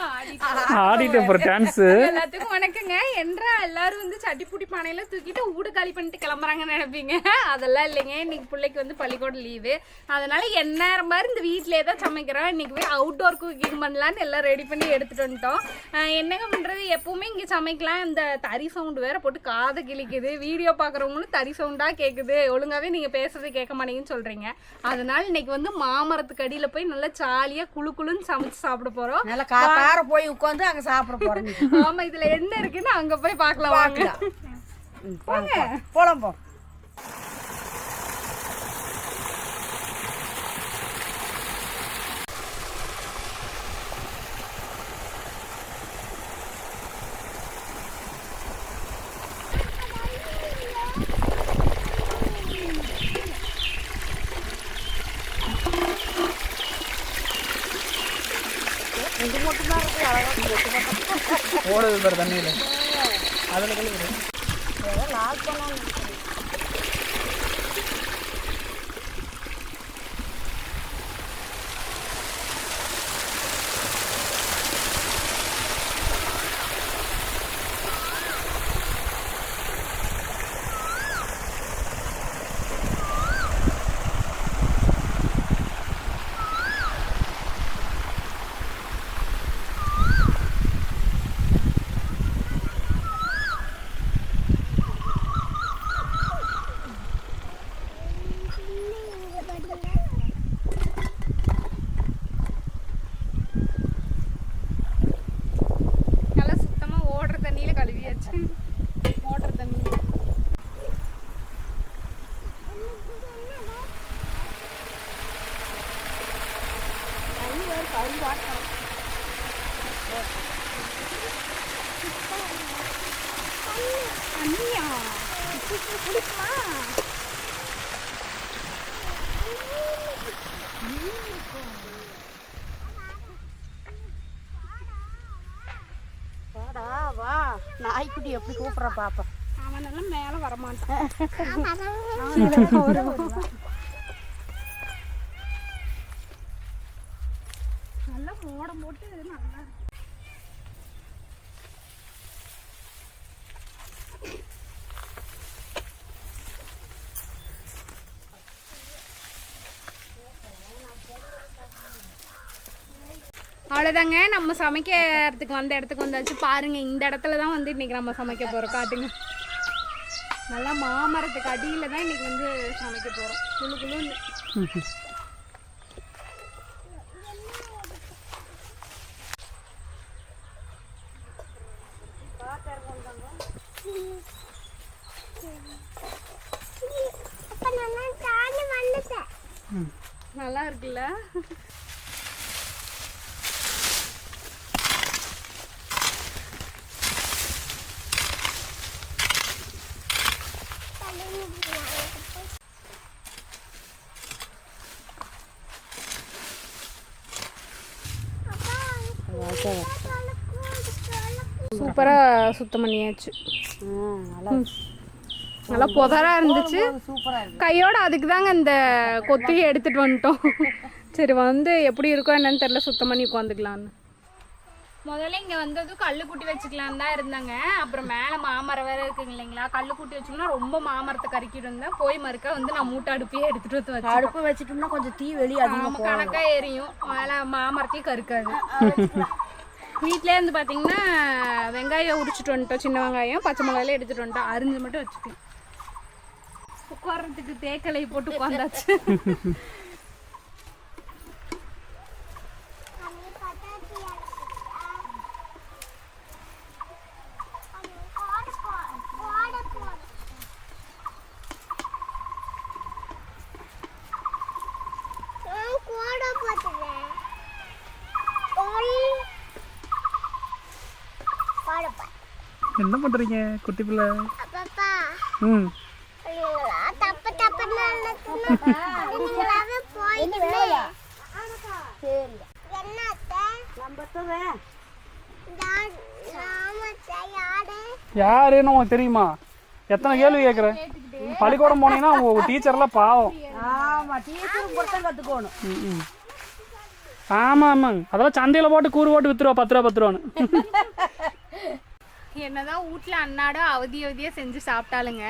Ah, ஆடிட்டு அப்புறம் dance எல்லாத்துக்கும் வணக்கங்க. என்றா எல்லாரும் வந்து சட்டிப்புடி பானையில தூக்கிட்டு வீடு காலி பண்ணிட்டு கிளம்புறாங்கன்னு நினைப்பீங்க. அதெல்லாம் இல்லைங்க. இன்னைக்கு பிள்ளைக்கு வந்து பள்ளிக்கூடம் லீவு அதனால எந்நேரம் மாதிரி இந்த வீட்டிலே தான் சமைக்கிறோம். இன்னைக்கு போய் அவுட்டோர் குக்கிங் பண்ணலான்னு எல்லாம் ரெடி பண்ணி எடுத்துட்டு வந்துட்டோம். ஆஹ் என்னங்க பண்றது? எப்பவுமே இங்க சமைக்கலாம். இந்த தறி சவுண்டு வேற போட்டு காதை கிழிக்குது. வீடியோ பாக்குறவங்களும் தறி சவுண்டா கேக்குது. ஒழுங்காவே நீங்க பேசுறது கேட்க மாட்டீங்கன்னு சொல்றீங்க. அதனால இன்னைக்கு வந்து மாமரத்துக்கு அடியில போய் நல்லா ஜாலியா குளு குளுன்னு சமைச்சு சாப்பிட போறோம். நல்லா போய் உட்காந்து அங்க சாப்பிட போறோம் நீ. ஆமா இதுல என்ன இருக்குன்னு அங்க போய் பார்க்கலாம் வாங்க. போலாம் போ தண்ணியில் அதில் கழுவுது ஏதோ லாக் பண்ணணும் நல்லா சுத்தமா ஓடுற தண்ணியில கழுவியாச்சு மோட்டர் தண்ணி தண்ணியா குடிக்குமா வாடா வா நாய்க்குட்டி எப்படி கூப்பிடுற பாப்பா அவனெல்லாம் மேல வரமாட்டான் நல்லா மோடம் போட்டு நல்லா அவ்வளோதாங்க நம்ம சமைக்கிறதுக்கு வந்த இடத்துக்கு வந்தாச்சு. பாருங்க இந்த இடத்துல தான் வந்து இன்றைக்கி நம்ம சமைக்க போகிறோம் காட்டுங்க. நல்லா மாமரத்துக்கு அடியில் தான் இன்றைக்கி வந்து சமைக்க போகிறோம் குழு குழுன்னு நல்லா இருக்குல்ல சூப்பரா சுத்தம் பண்ணியாச்சு. ம், நல்லா நல்லா புதரா இருந்துச்சு. சூப்பரா இருக்கு. கையோட அதுக்கு தாங்க இந்த கொத்தியை எடுத்துட்டு வந்துட்டோம். சரி வந்து எப்படி இருக்கோ என்னன்னு தெரியல சுத்தம் பண்ணி உட்காந்துக்கலான்னு முதல்ல இங்க வந்ததும் கல்லு கூட்டி வச்சுக்கலாம் தான் இருந்தாங்க. அப்புறம் மேல மாமரம் வேற இருக்குங்க இல்லைங்களா? கல்லு கூட்டி வச்சோம்னா ரொம்ப மாமரத்தை கறிக்கிட்டு இருந்தேன் போய் மறுக்க வந்து நான் மூட்டை அடுப்பையே எடுத்துட்டு வந்து வச்சேன் அடுப்பு வச்சிட்டோம்னா கொஞ்சம் தீ வெளியே அதிகமா ஆமா கணக்கா எரியும். மேல மாமரத்தையும் கருக்காது வீட்டிலே இருந்து பாத்தீங்கன்னா வெங்காயம் உரிச்சிட்டு வந்துட்டோம். சின்ன வெங்காயம் பச்சை மிளகாயில எடுத்துட்டு வந்துட்டோம். அரிஞ்சு மட்டும் வச்சுக்கலாம் உட்கார்றதுக்கு தேக்கலை போட்டு உட்காந்தாச்சு என்ன பண்ணுறீங்க குட்டி பிள்ளை? ம். யாருன்னு உனக்கு தெரியுமா? எத்தனை கேள்வி கேட்குற பள்ளிக்கூடம் போனீங்கன்னா உங்கள் டீச்சர்லாம் பாவம். ஆமா டீச்சரும் கூட தான் கத்துக்கணும். ம் ம். ஆமாம் ஆமாங்க. அதெல்லாம் சந்தையில் போட்டு கூறு போட்டு விற்றுருவா பத்து ரூபா பத்து ரூபான்னு. என்னதான் வீட்டில் அன்னாடம் அவதி அவதியாக செஞ்சு சாப்பிட்டாலுங்க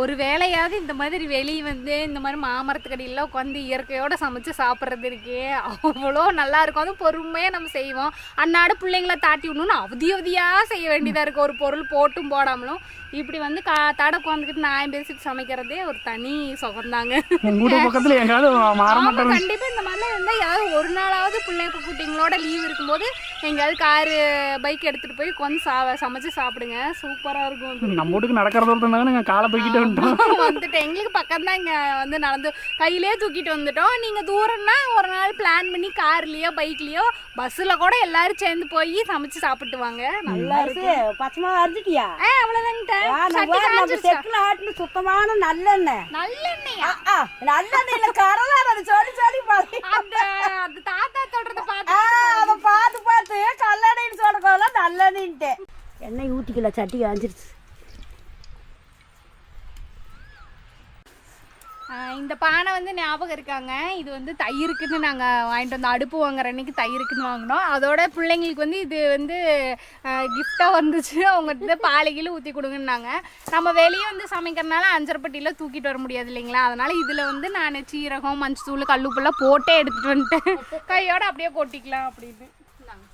ஒரு வேளையாவது இந்த மாதிரி வெளியே வந்து இந்த மாதிரி மாமரத்துக்கடியில் உட்காந்து இயற்கையோட சமைச்சு சாப்பிட்றது இருக்கே அவ்வளோ நல்லா இருக்கும். அதுவும் பொறுமையாக நம்ம செய்வோம். அன்னாடு பிள்ளைங்கள தாட்டி விடணும்னு அவதி அவதியாக செய்ய வேண்டியதாக இருக்குது ஒரு பொருள் போட்டும் போடாமலும். இப்படி வந்து கா தடை உட்காந்துக்கிட்டு நாயம் பேசிட்டு சமைக்கிறதே ஒரு தனி வீட்டு பக்கத்தில் எங்காவது மாற ஆமா மாட்டேன் கண்டிப்பா இந்த மாதிரிலாம் இருந்தா யாராவது ஒரு நாளாவது பிள்ளைங்க குட்டிங்களோட லீவ் இருக்கும்போது எங்கேயாவது காரு பைக் எடுத்துட்டு போய் கொஞ்சம் சா சமைச்சு சாப்பிடுங்க. சூப்பரா இருக்கும். நம்ம வீட்டுக்கு நடக்கிற தூரத்தில் இருந்தாங்க நீங்கள் காலை தூக்கிட்டு வந்துட்டோம் வந்துட்டேன். எங்களுக்கு பக்கம் தான் இங்க வந்து நடந்து கையிலே தூக்கிட்டு வந்துட்டோம். நீங்க தூரம்னா ஒரு நாள் பிளான் பண்ணி கார்லயோ பைக்லயோ பஸ்ல கூட எல்லாரும் சேர்ந்து போய் சமைச்சு சாப்பிட்டு வாங்க. நல்லா இருக்கும். வயசு பச்சை மிளகா அரைஞ்சிட்டியா? ஆ ஆட்டின சுத்தமான நல்லெண்ணெய். நல்லெண்ணெயா? ஆ, நல்லெண்ணெயில கடலை அதை சொல்லி சொல்லி பாரு அந்த அந்த தாத்தா சொல்றத பார்த்து ஆ, அதை பார்த்து பார்த்து கல்லெண்ணெய்னு சொல்றதெல்லாம் நல்லெண்ணெய்ன்ட்டு ஊற்றிக்கல சட்டி காஞ்சிருச்சு. இந்த பானை வந்து ஞாபகம் இருக்காங்க. இது வந்து தயிருக்குன்னு நாங்கள் வாங்கிட்டு வந்தோம். அடுப்பு வாங்குற அன்னைக்கு தயிருக்குன்னு வாங்கினோம். அதோட பிள்ளைங்களுக்கு வந்து இது வந்து கிஃப்டாக வந்துச்சு. அவங்க வந்து பாலைகில ஊற்றி கொடுங்கன்னாங்க. நம்ம வெளியே வந்து சமைக்கிறனால அஞ்சரைப்பட்டியில் தூக்கிட்டு வர முடியாது இல்லைங்களா? அதனால இதில் வந்து நான் சீரகம் மஞ்சத்தூள் கல்லுப்பெல்லாம் போட்டே எடுத்துகிட்டு வந்துட்டேன். கையோட அப்படியே கொட்டிக்கலாம் அப்படின்னு. இந்தாங்க.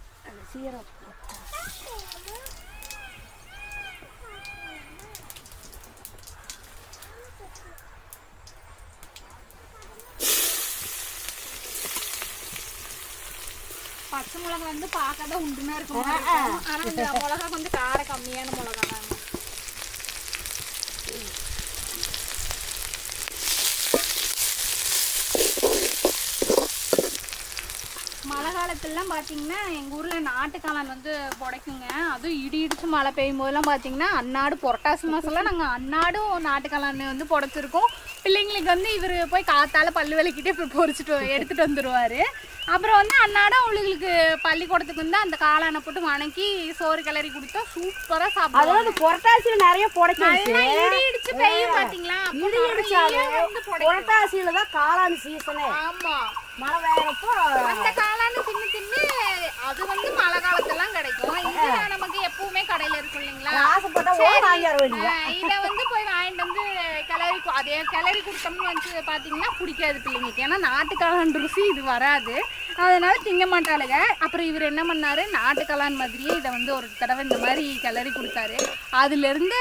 பச்சை மிளகா வந்து பார்க்க தான் உண்டுனா இருக்கும் ஆனால் இந்த மிளகா கொஞ்சம் காரம் கம்மியான மிளகா தாங்க மழை காலத்துலலாம் பார்த்தீங்கன்னா எங்கள் ஊரில் நாட்டுக்காளான் வந்து புடைக்குங்க. அதுவும் இடி இடிச்சு மழை பெய்யும் போதெல்லாம் பார்த்தீங்கன்னா அன்னாடு புரட்டாசி மாதம்லாம் நாங்கள் அன்னாடும் நாட்டுக்காளான் வந்து புடைச்சிருக்கோம். பிள்ளைங்களுக்கு வந்து இவர் போய் காத்தால பல்லு விளக்கிட்டே போய் பொறிச்சிட்டு எடுத்துட்டு வந்துடுவார் அப்புறம் வந்து அன்னாடம் அவளுங்களுக்கு பள்ளிக்கூடத்துக்கு வந்து அந்த காளானை போட்டு வணக்கி சோறு கிளறி கொடுத்தா சூப்பராக சாப்பிடுவாங்க. அதெல்லாம் இந்த புரட்டாசியில நிறைய இடி இடிச்சு பெய்யும் பாத்தீங்களா? இடி இடிச்சாலும். புரட்டாசியில தான் காளான் சீசனே ஆமா. மழை வேறப்போ அந்த காளான்னு தின்னு தின்னு அது வந்து மழை கிடைக்கும். இது நமக்கு எப்பவுமே கடையில இருக்கும் இல்லைங்களா? ஆசைப்பட்டா இத வந்து போய் வாங்கிட்டு வந்து கிளறி அதே கிளறி கொடுத்தோம்னு வந்து பாத்தீங்கன்னா பிடிக்காது பிள்ளைங்களுக்கு. ஏன்னா நாட்டுக்காளான் ருசி இது வராது. அதனால திங்க மாட்டாளுங்க. அப்புறம் இவர் என்ன பண்ணாரு? நாட்டுக்காளான் மாதிரியே இதை வந்து ஒரு தடவை இந்த மாதிரி கிளறி கொடுத்தாரு. அதுல இருந்து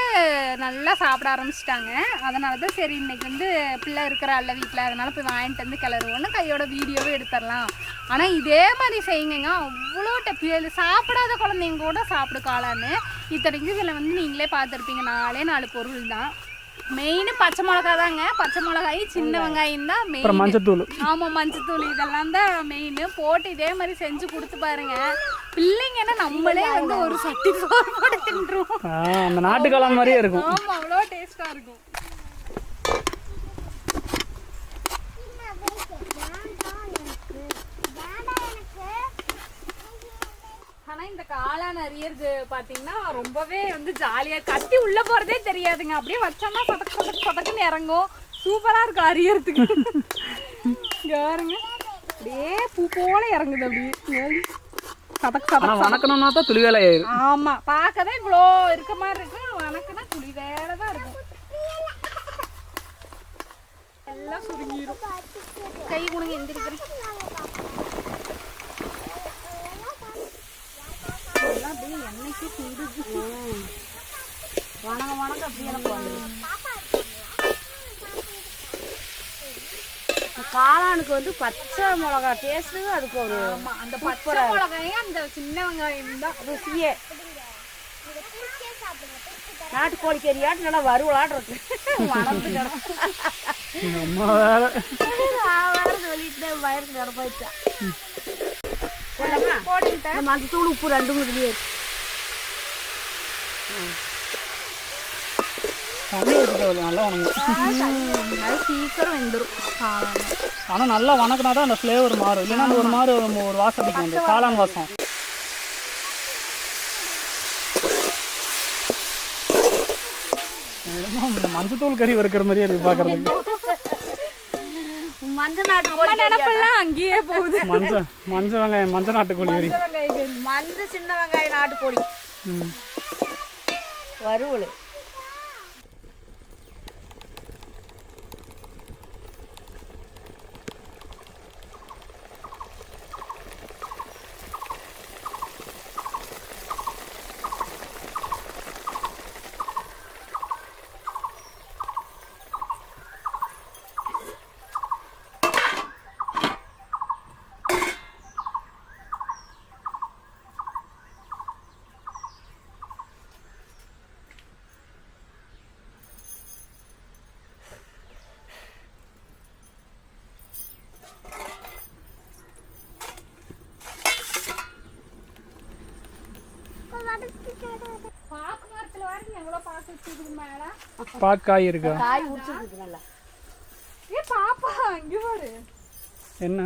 நல்லா சாப்பிட ஆரம்பிச்சிட்டாங்க. அதனால தான் சரி இன்னைக்கு வந்து பிள்ளை இருக்கிற அல்ல வீட்டில் அதனால போய் வாங்கிட்டு வந்து கிளறுவோன்னு கையோட வீடியோவே எடுத்துடலாம். ஆனால் இதே மாதிரி செய்யுங்க அவ்வளோ டெப்பி சாப்பிடாத குழந்தைங்க கூட சாப்பிடு காளான்னு இத்தனைக்கு இதில் வந்து நீங்களே பார்த்துருப்பீங்க. நாலே நாலு பொருள் தான். மெயின் பச்சை மிளகா தாங்க பச்சை மிளகாய் சின்ன வெங்காயம் தான் மெயின் மஞ்சத்தூள். ஆமாம் மஞ்சத்தூள். இதெல்லாம் தான் மெயின் போட்டு இதே மாதிரி செஞ்சு கொடுத்து பாருங்க. பிள்ளைங்கன்னா நம்மளே வந்து ஒரு சட்டி சோறு போட்டு தின்றுவோம். அந்த நாட்டுக்காளான் மாதிரியே இருக்கும். ஆமாம் அவ்வளோ டேஸ்ட்டாக இருக்கும். ஆனா இந்த காளான் அறியறது பாத்தீங்கன்னா ரொம்பவே வந்து ஜாலியா கட்டி உள்ள போறதே தெரியாதுங்க. அப்படியே வச்சோம்னா சதக்கு சதக்கு சதக்குன்னு இறங்கும். சூப்பரா இருக்கும் அறியறதுக்கு பாருங்க அப்படியே பூ போல இறங்குது அப்படியே. வணக்கணும்னா தான் துளி வேலை ஆயிரும். ஆமா பார்க்கவே இவ்வளோ இருக்க மாதிரி இருக்கு. வணக்கம்னா துளி வேற தான் இருக்கும். எல்லாம் சுருங்கிரும். கை குடுங்க எந்திரிக்கிறேன் எல்லாம் அப்படியே எண்ணெய்க்கு சுடுது வணங்க வணங்க அப்படியே காளானுக்கு வந்து பச்சை மிளகா டேஸ்ட்டு அதுக்கு ஒரு ஆமா அந்த பச்சை மிளகாயும் அந்த சின்ன வெங்காயம் தான். ருசியே நாட்டுக்கோழி கறியாட்டு நல்லா வறுவலாட்டு இருக்கு. மணந்து கிடக்கும் நம்ம வேலை வேறு. சொல்லிட்டு வயிறு மஞ்சத்தூள் உப்பு இதுலயே இருக்கு. தண்ணி நல்லா வணங்கும். அது சீக்கிரம் வெந்துடும் காளான். ஆனால் நல்லா வணக்கினா தான் அந்த ஃப்ளேவர் மாறும். இல்லைன்னா அந்த ஒரு மாதிரி ஒரு ஒரு வாசம் அடிக்கும் அந்த காளான் வாசம். மஞ்சத்தூள் கறி வறுக்கிற மாதிரியே இருக்கு பார்க்கறதுக்கு மஞ்சள் அங்கேயே போகுது. மஞ்சள் மஞ்சள் வெங்காயம் மஞ்சள் நாட்டுக்கோழி மஞ்சள் சின்ன வெங்காயம் நாட்டுக்கோழி. ம். வறுவல். வச்சிருக்கு மேல பாக்கு காய் இருக்கா? காய் உடிச்சிருக்கு நல்லா. ஏ பாப்பா அங்க பாரு. என்ன?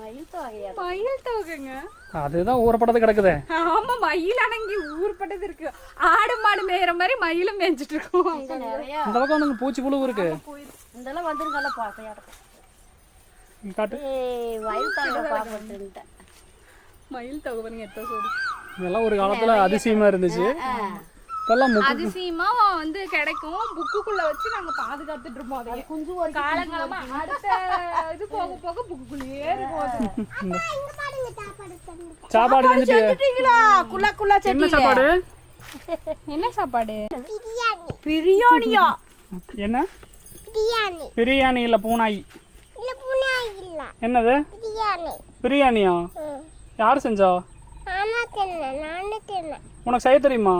மயில் தோகுங்க. அதுதான் ஊறப்பட்டது கிடக்குதே. ஆமா மயில் இங்க ஊர்பட்டது இருக்கு. ஆடு மாடு மேயிற மாதிரி மயிலும் மேய்ஞ்சிட்டு இருக்கும் இந்த பக்கம் வந்து பூச்சி புழு இருக்கு. இதெல்லாம் இருக்கும் இங்க காட்டு. ஏய் வயல் தாங்க பாப்பட்டுன்ட்டேன் மயில் தோகு பாருங்க எத்த சோடு. இதெல்லாம் ஒரு காலத்துல அதிசயமா இருந்துச்சு. அதிசயமா வந்து கிடைக்கும். புக்குக்குள்ள வச்சு நாங்க பாதுகாத்துட்டு இருப்போம் அதை குஞ்சு ஒரு காலங்காலமா அடுத்த இது போக போக புக்குக்குள்ளேயே இருக்கும். சாப்பாடு செஞ்சுட்டு செஞ்சுட்டீங்களா? குள்ள குள்ள செடி சாப்பாடு? என்ன சாப்பாடு? பிரியாணியா? என்ன? பிரியாணி. பிரியாணி இல்ல பூனாய். இல்ல புனாய் இல்ல. என்னது? பிரியாணி. பிரியாணியா. யார் செஞ்சா? உனக்கு செய்ய தெரியுமா?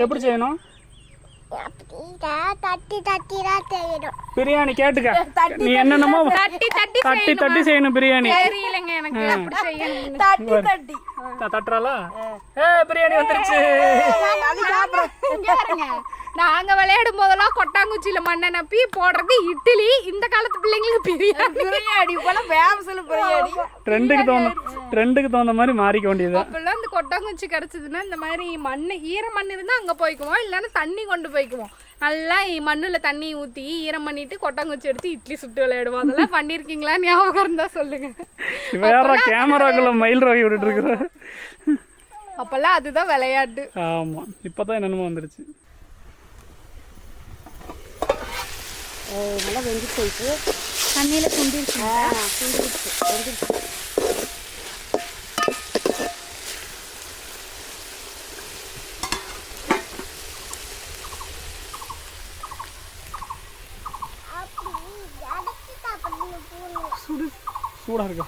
எப்படி செய்யணும் பிரியாணி கேட்டுக்க நீ என்னென்னமோ தட்டி தட்டி தட்டி தட்டி செய்யணும் பிரியாணி தெரியலங்க எனக்கு அப்படி செய்யணும் தட்டி தட்டி த- தட்டுறாளா பிரியாணி வந்துருச்சு அது சாப்பிடுறேன் இங்க பாருங்க நாங்க விளையாடும் போதெல்லாம் கொட்டாங்குச்சியில மண்ணை நப்பி போடுறது இட்லி இந்த காலத்து பிள்ளைங்களுக்கு பிரியாணி. பிரியாணி போல வேம்சல் பிரியாணி. ட்ரெண்டுக்கு தகுந்த ட்ரெண்டுக்கு தகுந்த மாதிரி மாறிக்க வேண்டியது. அப்பெல்லாம் இந்த கொட்டாங்குச்சி கிடைச்சதுன்னா இந்த மாதிரி மண் ஈர மண் இருந்தா அங்க போய்க்குவோம் இல்லைன்னா தண்ணி கொண்டு போய்க்குவோம். நல்லா மண்ணுல தண்ணி ஊத்தி ஈரம் பண்ணிட்டு கொட்டாங்குச்சி எடுத்து இட்லி சுட்டு விளையாடுவோம். அதெல்லாம் பண்ணிருக்கீங்களா? ஞாபகம் இருந்தா சொல்லுங்க. வேற கேமராக்குள்ள மயில் ரோகி விட்டுட்டு இருக்கிற? அப்பெல்லாம் அதுதான் விளையாட்டு. ஆமா. இப்பதான் என்னென்னமோ வந்துருச்சு. நல்லா வெந்து போயிட்டு தண்ணியில குண்டிருச்சு சுண்டிடுச்சு வெந்துருச்சு. சூடா இருக்கா?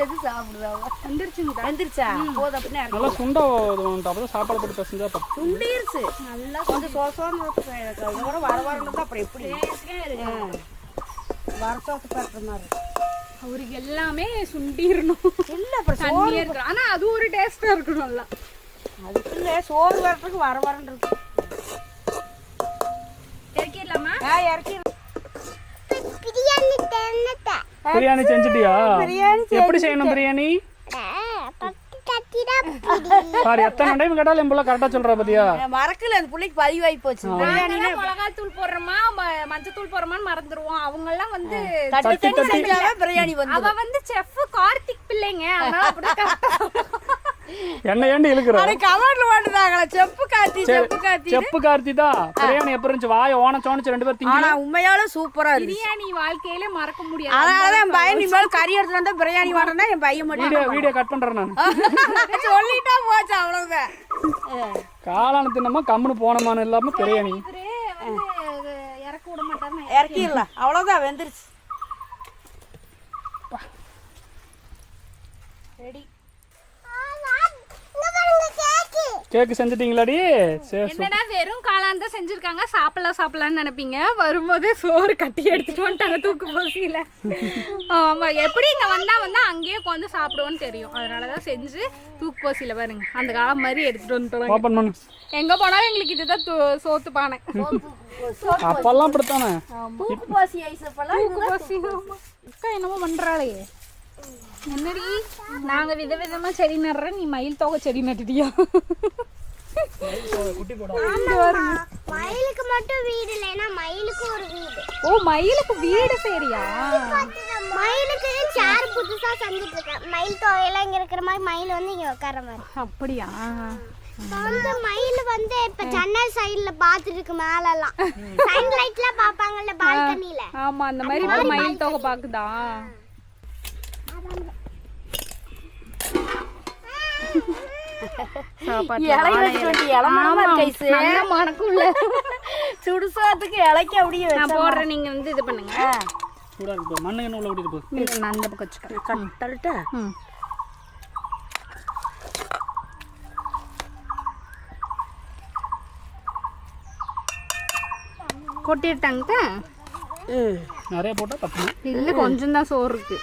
செஞ்சு சாப்பிடுறாங்க வந்துருச்சுங்க வெந்துருச்சா போதும் அப்படின்னு நல்லா சுண்டா சாப்பாடு போட்டு பத்து சுண்டிருச்சு நல்லா கொஞ்சம் சோசோன்னு எனக்கு அதை விட வர வரணும் அப்புறம் எப்படி? வர சோத்து காட்டுற மாதிரி. அவருக்கு எல்லாமே சுண்டிடணும் இல்ல அப்புறம் தண்ணியே இருக்கு ஆனா அது ஒரு டேஸ்டா இருக்கணும் நல்லா. அதுக்கு இல்ல சோறு வரத்துக்கு வர வரன்னு இருக்கு. இறக்கிடலாமா? ஆ இறக்கி பிரியாணி தின்னத்த பிரியாணி செஞ்சுட்டியா? பிரியாணி எப்படி செய்யணும் பிரியாணி? சாரி எத்தனை டைம் கேட்டாலும் என் புள்ள கரெக்டா சொல்றா பாத்தியா? மறக்கல அந்த பிள்ளைக்கு பதிவாகி போச்சு. நாங்கெல்லாம் மிளகாத்தூள் போடுறோமா மஞ்சத்தூள் போடுறோமான்னு மறந்துருவோம். அவங்க எல்லாம் வந்து தட்டி பிரியாணி வந்து அவ வந்து செஃப் கார்த்திக் பிள்ளைங்க. அதனால அப்படி என்ன ஏண்டி இழுக்கிற? கவர்ல மாட்டுதாங்களா செப்பு காத்தி சரி, செப்பு காத்தி செப்பு கார்த்தி தான். பிரியாணி எப்படி இருந்துச்சு? வாய ஓன சோனிச்சு ரெண்டு பேரும் திங்க ஆனா உண்மையால சூப்பரா இருக்கு பிரியாணி வாழ்க்கையில மறக்க முடியாது அதனாலதான் என் பையன் இனிமேல் கறி எடுத்துட்டு வந்தா பிரியாணி வாங்கினா என் பையன் மட்டும் வீடியோ வீடியோ கட் பண்றேன் நான். சொல்லிட்டா போச்சு அவ்வளவுதான். காளான தின்னமா கம்முன்னு போனமான்னு இல்லாம பிரியாணி. இறக்க விட மாட்டாருன்னு இறக்கிடலாம் அவ்வளவுதான் வெந்துருச்சு. ரெடி கேக்கு செஞ்சுட்டீங்களாடி. என்னடா வெறும் காளான் தான் செஞ்சிருக்காங்க. சாப்பிடலாம் சாப்பிடலாம்னு நினைப்பீங்க. வரும்போதே சோறு கட்டி எடுத்துட்டு வந்துட்டாங்க தூக்கு போசியில ஆமா எப்படி இங்க வந்தா வந்தா அங்கேயே உட்காந்து சாப்பிடுவோன்னு தெரியும். அதனாலதான் செஞ்சு தூக்கு போசியில பாருங்க. அந்த காலம் மாதிரி எடுத்துட்டு பண்ணு. எங்க போனாலும் எங்களுக்கு இதுதான் சோத்து பானை. அப்பெல்லாம் அப்படித்தானே? தூக்கு பாசி ஐஸ் அப்பெல்லாம் தூக்கு போசி ஆமா. அக்கா என்னமோ பண்றாளே. என்னடி? நாங்க விதவிதமா செடி நடுறேன் நீ மயில் தோகை செடி நட்டுட்டியா? மயிலுக்கு மட்டும் வீடு இல்லைன்னா மயிலுக்கு ஒரு வீடு. ஓ மயிலுக்கு வீடு சரியா மயிலுக்கு சேர் புதுசா செஞ்சுட்டு இருக்கேன் மயில் தொகையெல்லாம் இங்க இருக்கிற மாதிரி மயில் வந்து இங்க உட்கார மாதிரி. அப்படியா? வந்து மயில் வந்து இப்ப ஜன்னல் சைடுல பாத்துட்டு இருக்கு மேலெல்லாம். சன்லைட்ல பாப்பாங்கல்ல பால்கனில ஆமா அந்த மாதிரி மயில் தொகை பாக்குதா சுடுசாத்துக்கு இலைக்கு அப்படியே நான் போடுறேன் நீங்க வந்து இது பண்ணுங்க. இருக்கு. மண்ணு என்ன உள்ள ஓடிட்டு போகுது இல்ல, நான் அந்த பக்கம் வச்சுக்கிறேன். தள்ளிட்டா ம். கொட்டிட்டாங்க நிறைய போட்டால் தப்பு இல்ல கொஞ்சம் தான் சோறு இருக்கு.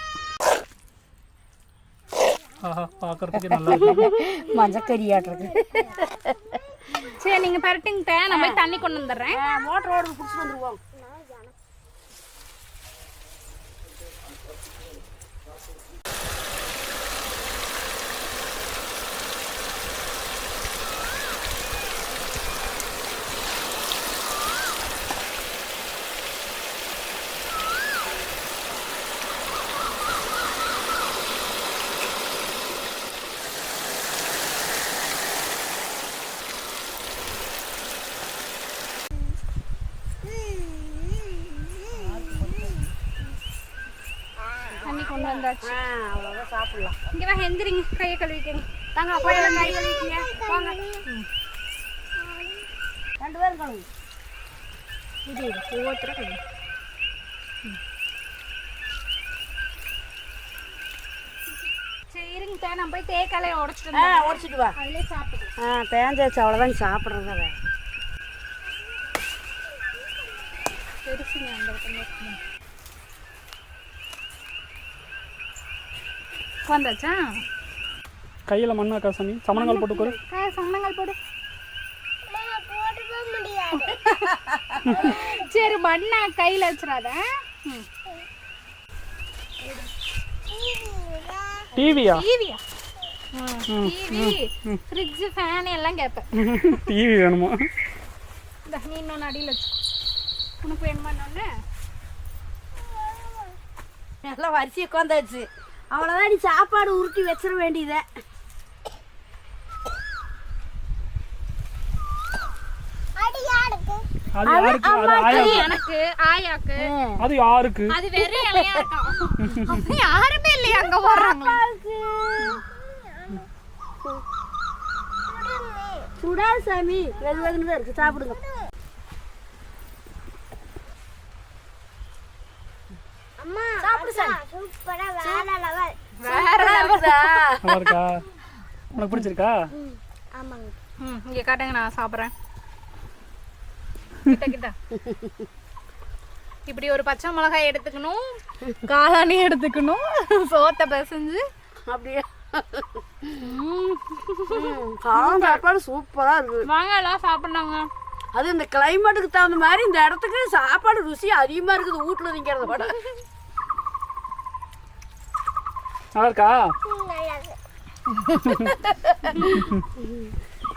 ஆஹா பார்க்கறதுக்கு நல்லா இருக்கு. மஞ்சக்கறியாட்டுறது சரி நீங்க பரட்டுங்கிட்ட நான் போய் தண்ணி கொண்டு வந்துடுறேன். மோட்டர் ஓடுறது பிடிச்சி வந்துருவோம் தண்ணி கொண்டு வந்தாச்சு ஆ அவ்வளோதான் சாப்பிடலாம் இங்க எந்திரிங்க கையை கழுவிக்கங்க தாங்க போயெல்லாம் கை கழுவிக்கங்க வாங்க ரெண்டு பேரும் கழுவு இது ஒவ்வொருத்தரும் கழுவி சரி இருங்க நான் போய் தேக்காலையை உடச்சிட்டு ஆ உடச்சிட்டு வா அதிலே சாப்பிடு ஆ தேஞ்சாச்சு அவ்வளோதான் சாப்பிட்றதா வேறு பெருசுங்க அந்த பக்கம். உட்காந்தாச்சா கையில் மண்ணாக்கா சாமி சமணங்கால் போட்டு கோரு காய சம்மணங்கள் போடு. சரி மண்ணா கையில் வச்சிடாத. டிவியா? டிவியா? டிவி. ஃப்ரிட்ஜ் ஃபேன் எல்லாம் கேட்பேன் டிவி வேணுமா? இந்த நீ இன்னொன்று அடியில் வச்சு. உனக்கு வேணுமா இன்னொன்று நல்லா வரிசை உட்காந்தாச்சு அவ்வளோதான் நீ சாப்பாடு உருட்டி வச்சிட வேண்டியதே அடி யாருக்கு அது யாருக்கு? அது ஆயா எனக்கு ஆயாக்கு. அது யாருக்கு? அது வெறும் இலையா இருக்கும் அது யாருமே இல்லையா அங்க போடுறாங்க சுடாது சாமி. தான் இருக்கு. சாப்பிடுங்க. அம்மா சாப்பிடு சூப்பரா வேற லெவல். வேற இருக்குதா நல்லா இருக்கா? உனக்கு பிடிச்சிருக்கா? ஆமாங்க. ம் இங்க காட்டுங்க நான் சாப்பிட்றேன். இப்படி ஒரு பச்சை மிளகாய் எடுத்துக்கணும். காளானி எடுத்துக்கணும். சோத்தை பிசைஞ்சு அப்படியே. காலம் சாப்பாடு சூப்பராக இருக்குது வாங்க எல்லாம் சாப்பிட்றாங்க அது இந்த கிளைமேட்டுக்கு தகுந்த மாதிரி இந்த இடத்துக்கு சாப்பாடு ருசி அதிகமாக இருக்குது வீட்டில் திங்கிறத விட. நல்லா இருக்கா.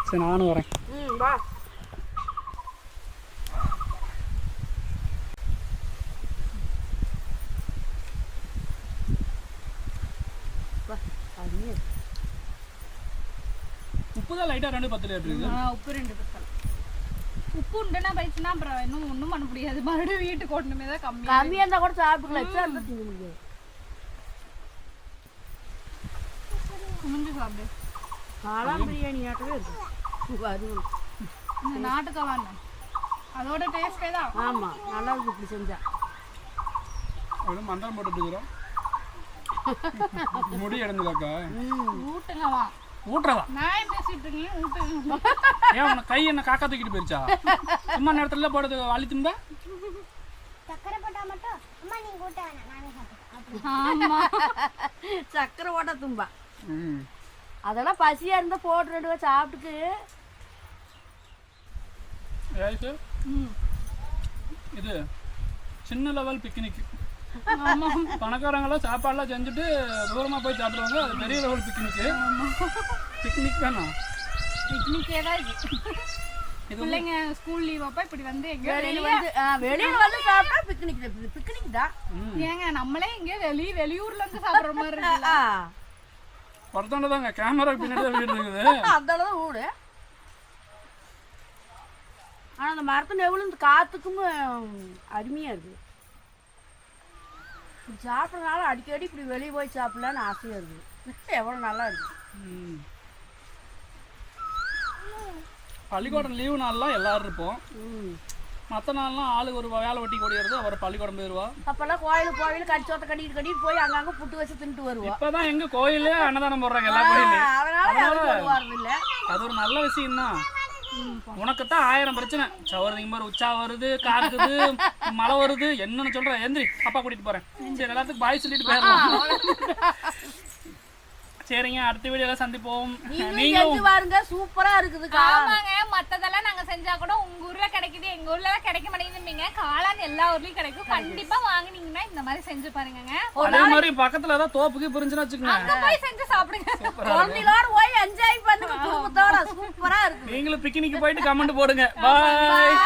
சரி நானும் வரேன். ம் வா உப்பு தான் லைட்டாக ரெண்டு பத்து லிட்டர் இருக்குது ஆ, உப்பு ரெண்டு பத்தல் உப்பு உண்டுன்னா போயிடுச்சுன்னா அப்புறம் இன்னும் ஒன்றும் பண்ண முடியாது. மறுபடியும் வீட்டுக்கு ஓட்டணுமே தான் கம்மி. கம்மியாக இருந்தால் கூட சாப்பிடலாம் எச்சா இருந்தால் திங்க முடியாது. குமிஞ்சு சாப்பிடு. காளான் பிரியாணி ஆட்டவே இருக்கு. வரும் இந்த நாட்டுக்காளான் அதோட டேஸ்டே தான் ஆமாம் நல்லா இருக்கு இப்படி செஞ்சா. அவ்வளோ மண்டலம் போட்டுட்டு இருக்கிறோம் முடி இடந்துலாக்கா ஊட்டுங்கவா ஊட்டுறதா நான் பேசிட்டு ஊட்டுங்க ஏன் உனக்கு கை என்ன காக்கா தூக்கிட்டு போயிருச்சா? சும்மா நேரத்துல போடுறது அள்ளி திம்ப சக்கரை போட்டா மட்டும் அம்மா நீங்க சாப்பிடுறேன் ஆமா. சக்கரை ஓட்ட தும்பா. அதெல்லாம் பசியாக இருந்தால் போட்டு ரெண்டு சாப்பிட்டுக்கு. ம். இது சின்ன லெவல் பிக்னிக் ஆமா பணக்காரங்களாம் சாப்பாடுலாம் செஞ்சுட்டு தூரமாக போய் சாப்பிடுவாங்க. அது பெரிய லெவல் பிக்னிக்கு பிக்னிக் வேணாம் பிக்னிக்கே தான் இது. பிள்ளைங்க ஸ்கூல் லீவ் அப்ப இப்படி வந்து எங்க வெளியில வெளிய வந்து ஆ, வெளியில வந்து சாப்பிட்டா பிக்னிக் பிக்னிக் தான் ஏங்க நம்மளே இங்க வெளி வெளியூர்ல இருந்து சாப்பிடுற மாதிரி இருக்குல்ல ஆ, ஒருத்தவங்க தாங்க கேமரா பின்னாடி தான் வீடு இருக்குது. அந்த அளவு வீடு ஆனா அந்த மரத்து இந்த காத்துக்கும் அருமையா இருக்கு. இப்படி சாப்பிட்றதுனால அடிக்கடி இப்படி வெளியே போய் சாப்பிடலான்னு ஆசையா இருக்கு. எவ்வளவு நல்லா இருக்கு. ம். பள்ளிக்கூடம் லீவு நாள்லாம் எல்லாரும் இருப்போம். ம். மற்ற நாள்லாம் ஆளுக்கு ஒரு வேலை வெட்டி ஓடிடுறது அவர் பள்ளிக்கூடம் போயிடுவா அப்பெல்லாம் கோயிலுக்கு கோவில் கடிச்சோத்த கட்டிட்டு கட்டிட்டு போய் அங்கங்க புட்டு வச்சு தின்ட்டு வருவோம் இப்பதான் எங்க கோயிலே அன்னதானம் போடுறாங்க எல்லா கோயிலையும். அதனால யாரும் அது ஒரு நல்ல விஷயம் தான் உனக்குத்தான் ஆயிரம் பிரச்சனை. சவரதிங்க மாதிரி உச்சா வருது காக்குது மழை வருது என்னன்னு சொல்ற எந்திரி அப்பா கூட்டிட்டு போறேன். சரி எல்லாத்துக்கும் பாய் சொல்லிட்டு போயிடலாம். சரிங்க அடுத்த வீடியோல சந்திப்போம். செஞ்சு பாருங்க சூப்பரா இருக்குது ஆமாங்க மத்ததெல்லாம் நாங்க செஞ்சா கூட உங்க ஊர்ல கிடைக்குது எங்க ஊர்ல எல்லாம் கிடைக்க மாட்டேங்குதுங்க காளான் எல்லா ஊர்லயும் கிடைக்கும். கண்டிப்பா. வாங்குனீங்கன்னா இந்த மாதிரி செஞ்சு பாருங்க அதே மாதிரி பக்கத்துல ஏதாவது தோப்புக்கு புரிஞ்சுன்னு வச்சுக்கோங்க. அங்க போய் செஞ்சு சாப்பிடுங்க. குழந்தைகளோட போய் என்ஜாய் பண்ணுங்க குடும்பத்தோட. சூப்பரா இருக்கு நீங்களும் பிக்னிக் போயிட்டு கமெண்ட் போடுங்க. பாய்.